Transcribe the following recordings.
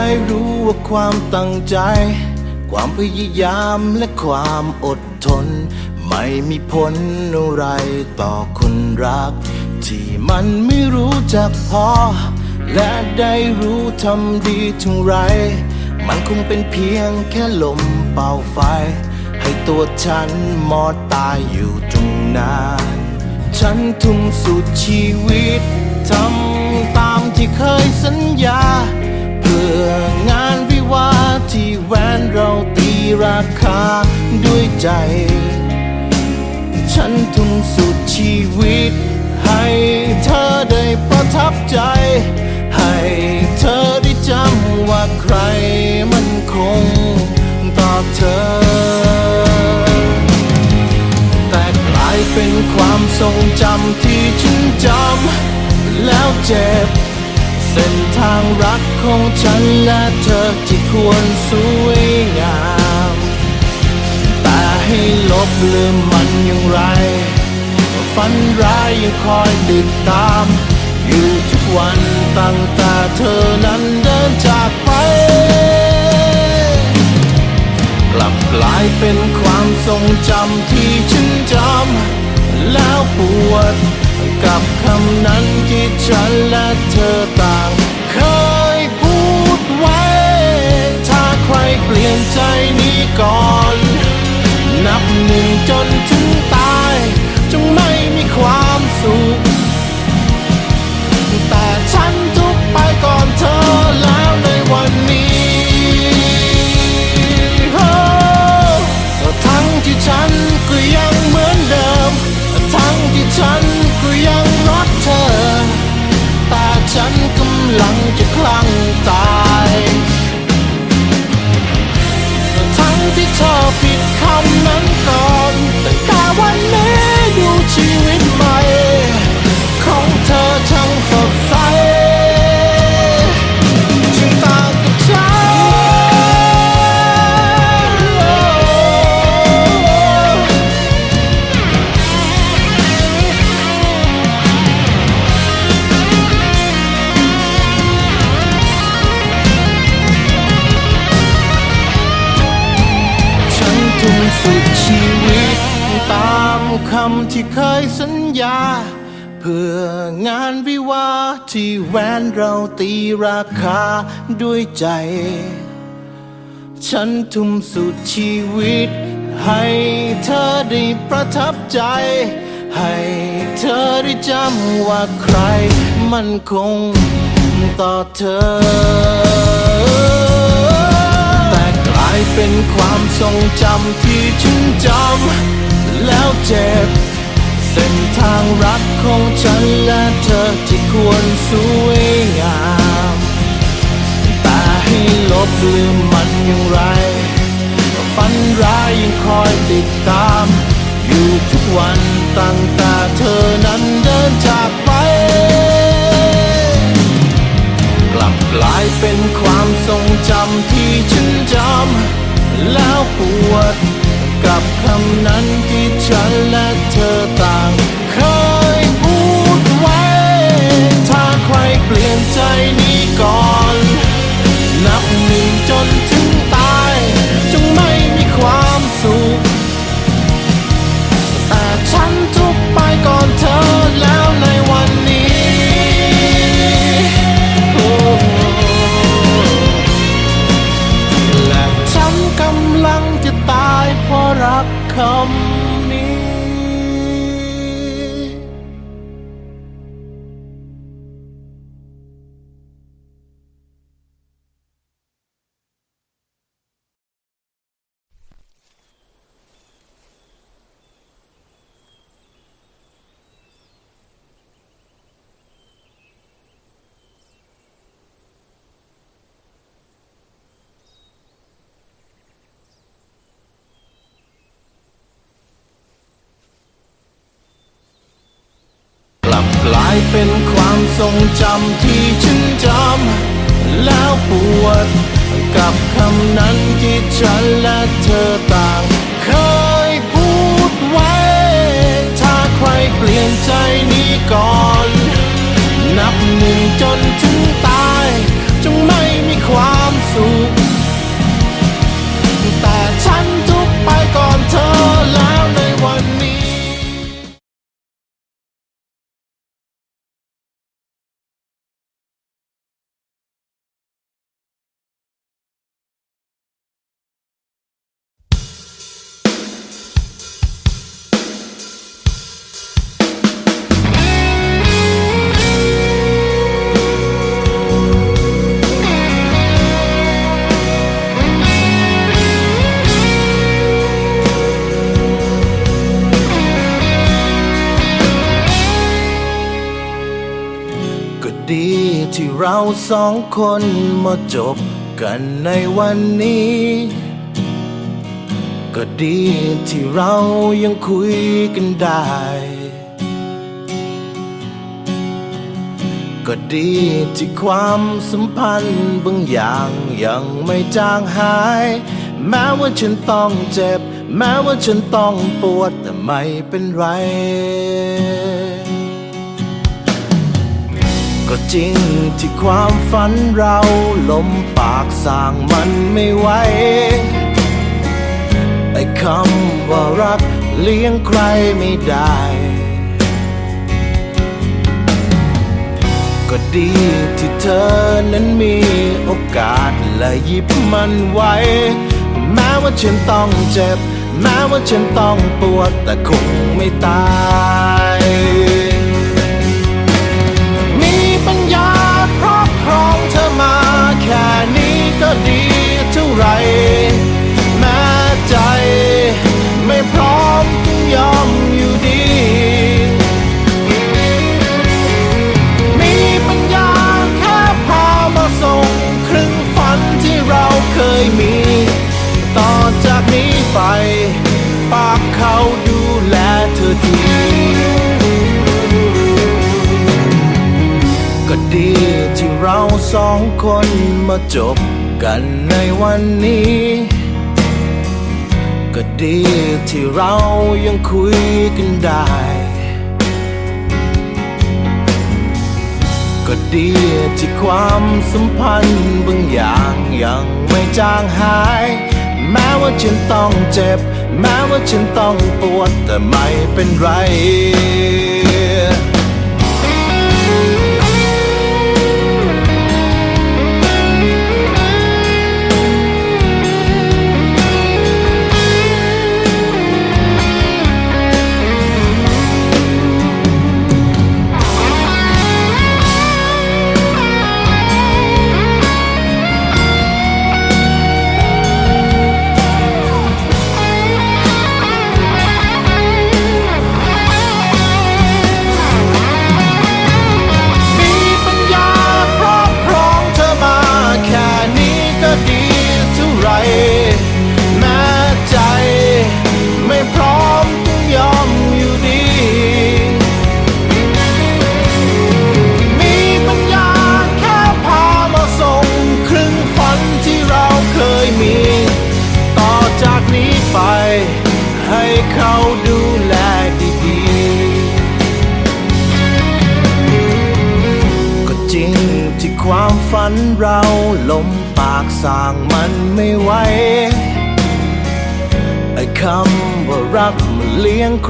ได้รู้ว่าความตั้งใจ ความพยายามและความอดทน ไม่มีผลอะไรต่อคนรัก ที่มันไม่รู้จักพอ และได้รู้ทำดีถึงไร มันคงเป็นเพียงแค่ลมเป่าไฟ ให้ตัวฉันมอดตายอยู่ตรงนั้นฉันทุ่มสุดชีวิตทำตามที่เคยสัญญา บื่องานวิวาที่แหวนเราตีราคาด้วยใจ ฉันทุ่มสุดชีวิต ให้เธอได้ประทับใจ ให้เธอได้จำว่าใครมันคงต่อเธอ แต่กลายเป็นความทรงจำที่ฉันจำแล้วเจ็บ เส้นทางรักของฉันและเธอที่ควรสวยงาม แต่ให้ลบลืมมันอย่างไร ฝันร้ายยังคอยติดตาม อยู่ทุกวันตั้งแต่เธอนั้นเดินจากไป กลับกลายเป็นความทรงจำที่ฉันจำแล้วปวด กับคำนั้นที่ฉันและเธอต่าง เคยพูดไว้ ถ้าใครเปลี่ยนใจนี้ก่อน นับหนึ่งจนถึงตาย จงไม่มีความสุข แต่ฉันทุกไปก่อนเธอแล้วในวันนี้โอ้ทั้งที่ฉันก็ยังเหมือน วิวาที่แหวนเราตีราคาด้วยใจ ฉันทุ่มสุดชีวิต ให้เธอได้ประทับใจ ให้เธอได้จำว่าใคร มันคงต่อเธอ แต่กลายเป็นความทรงจำที่ฉันจำแล้วเจ็บ เส้นทางรักของฉันและเธอที่ควรสวยงามแต่ให้ลบลืมมันอย่างไร ฝันร้ายยังคอยติดตาม อยู่ทุกวันตั้งแต่เธอนั้นเดินจากไป กลับกลายเป็นความทรงจำที่ฉันจำแล้วปวด กับคำนั้นที่ฉันและเธอต่าง เคยพูดไว้ ถ้าใครเปลี่ยนใจนี้ก่อน เป็นความทรงจำที่ฉันจำแล้วปวด กับคำนั้นที่ฉันและเธอต่าง เคยพูดไว้ ถ้าใครเปลี่ยนใจนี้ก่อน นับหนึ่งจนถึงต สองคนมาจบกันในวันนี้ ก็ดีที่เรายังคุยกันได้ ก็ดีที่ความสัมพันธ์บางอย่างยังไม่จางหาย แม้ว่าฉันต้องเจ็บ แม้ว่าฉันต้องปวดแต่ไม่เป็นไร ก็จริงที่ความฝันเราล้มปากสร้างมันไม่ไหวไอ้คำว่ารักเลี้ยงใครไม่ได้ ก็ดีที่เธอนั้นมีโอกาสและหยิบมันไว้ แม้ว่าฉันต้องเจ็บ แม้ว่าฉันต้องปวดแต่คงไม่ตาย คนมาจบกันในวันนี้ ก็ดีที่เรายังคุยกันได้ ก็ดีที่ความสัมพันธ์บางอย่างยังไม่จางหาย แม้ว่าฉันต้องเจ็บ แม้ว่าฉันต้องปวดแต่ไม่เป็นไร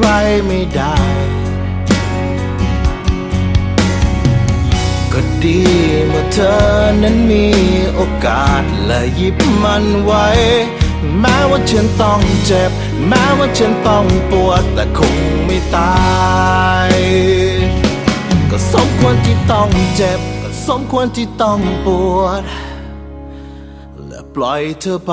ใครไม่ได้ ก็ดีเมื่อเธอนั้นมีโอกาสและหยิบมันไว้ แม้ว่าฉันต้องเจ็บ แม้ว่าฉันต้องปวดแต่คงไม่ตายก็สมควรที่ต้องเจ็บก็สมควรที่ต้องปวด และปล่อยเธอไป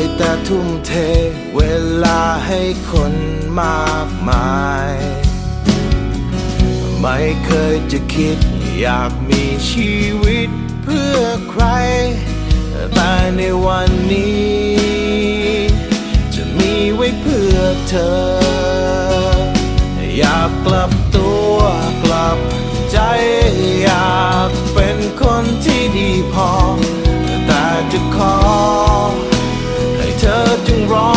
ยแต่ทุ่มเทเวลาให้คนมากมาย ไม่เคยจะคิดอยากมีชีวิตเพื่อใคร แต่ในวันนี้ จะมีไว้เพื่อเธอ อยากกลับตัวกลับใจอยากเป็นคนที่ดีพอ แต่จะขอ เธอจึงรอ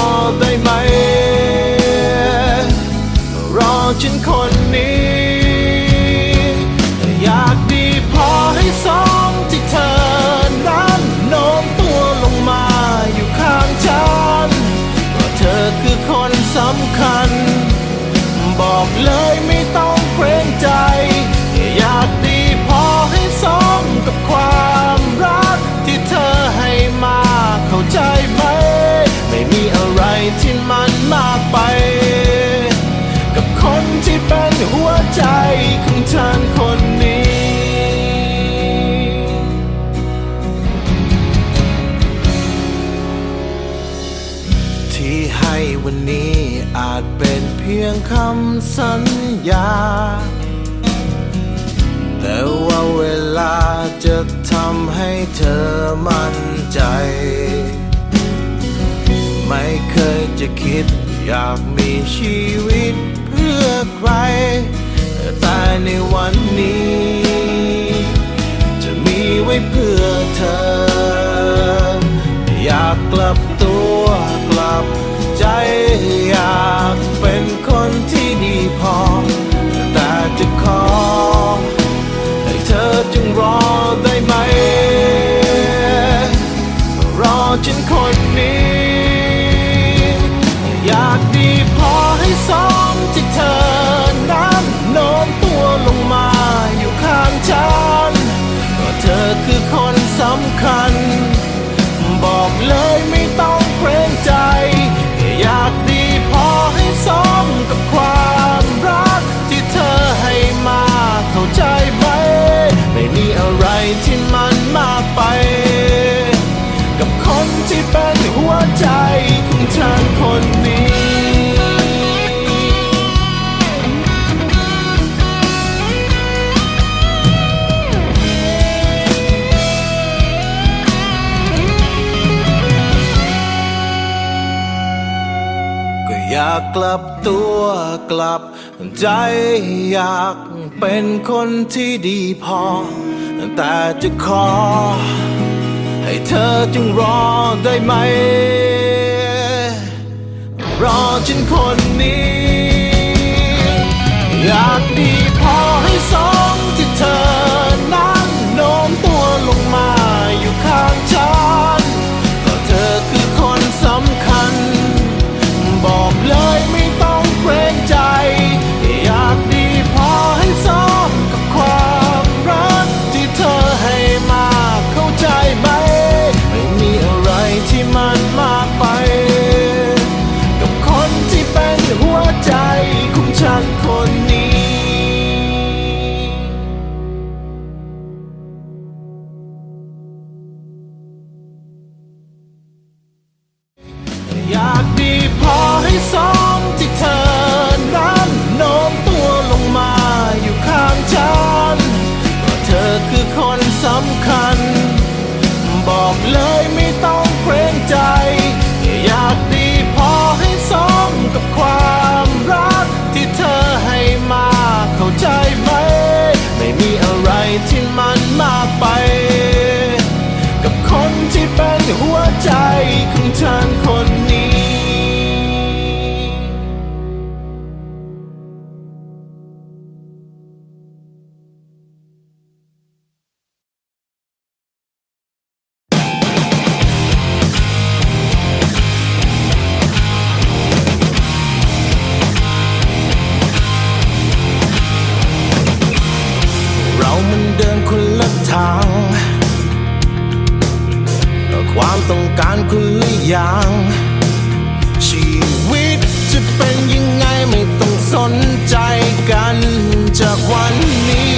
ำสัญญา แต่ว่าเวลาจะทำให้เธอมั่นใจ ไม่เคยจะคิดอยากมีชีวิตเพื่อใคร แต่ในวันนี้ จะมีไว้เพื่อเธอ อยากกลับตัวกลับใจอยาก ที่ดีพอ แต่จะขอ ให้เธอจึงรอได้ไหม รอฉันคนนี้ อยากดีพอให้สองที่เธอนั้นโน้มตัวลงมาอยู่ข้างฉันก็เธอคือคนสำคัญ บตัวกลับ ใจอยากเป็นคนที่ดีพอ แต่จะขอ ให้เธอจึงรอได้ไหม รอฉันคนนี้ อยากดีพอให้สอง จากวันนี้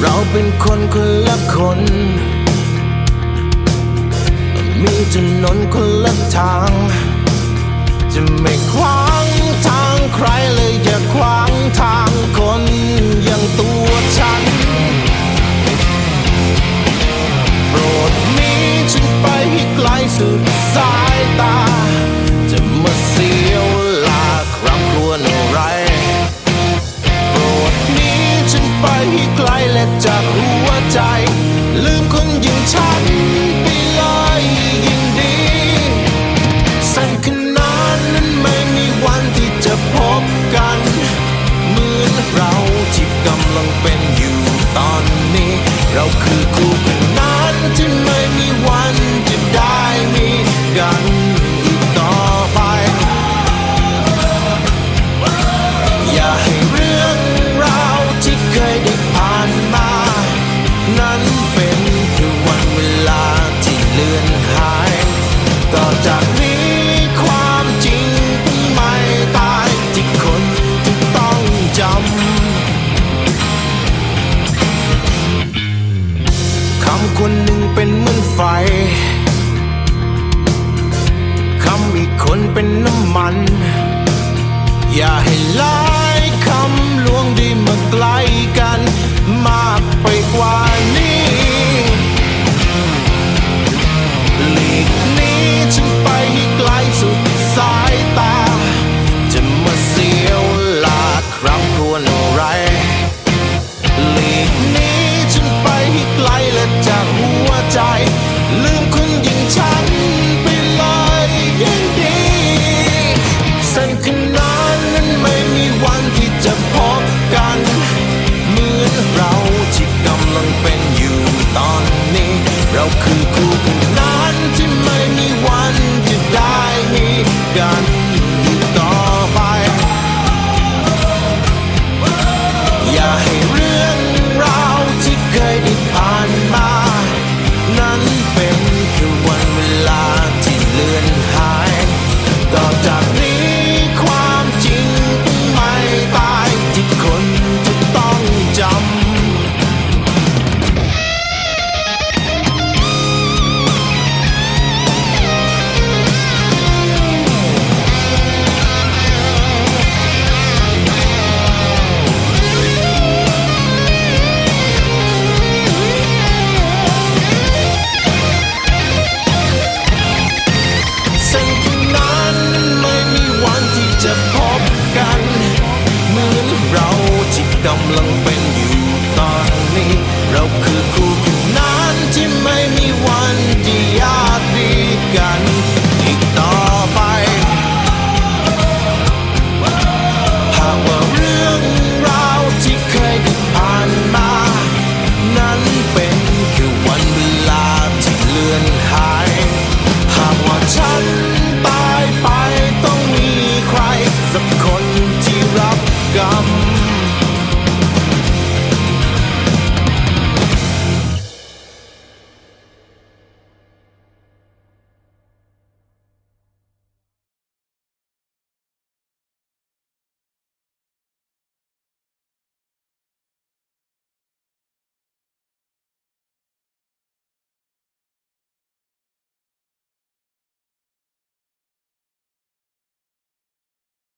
เราเป็นคนคนละคน มีถนนคนละทาง จะไม่ขวางทางใครเลยอย่าขวางทางคนอย่างตัวฉัน โปรดมีฉันไปให้ไกลสุดสายตา จะมาเสีย ใจ ลืมคนณอย่างฉัน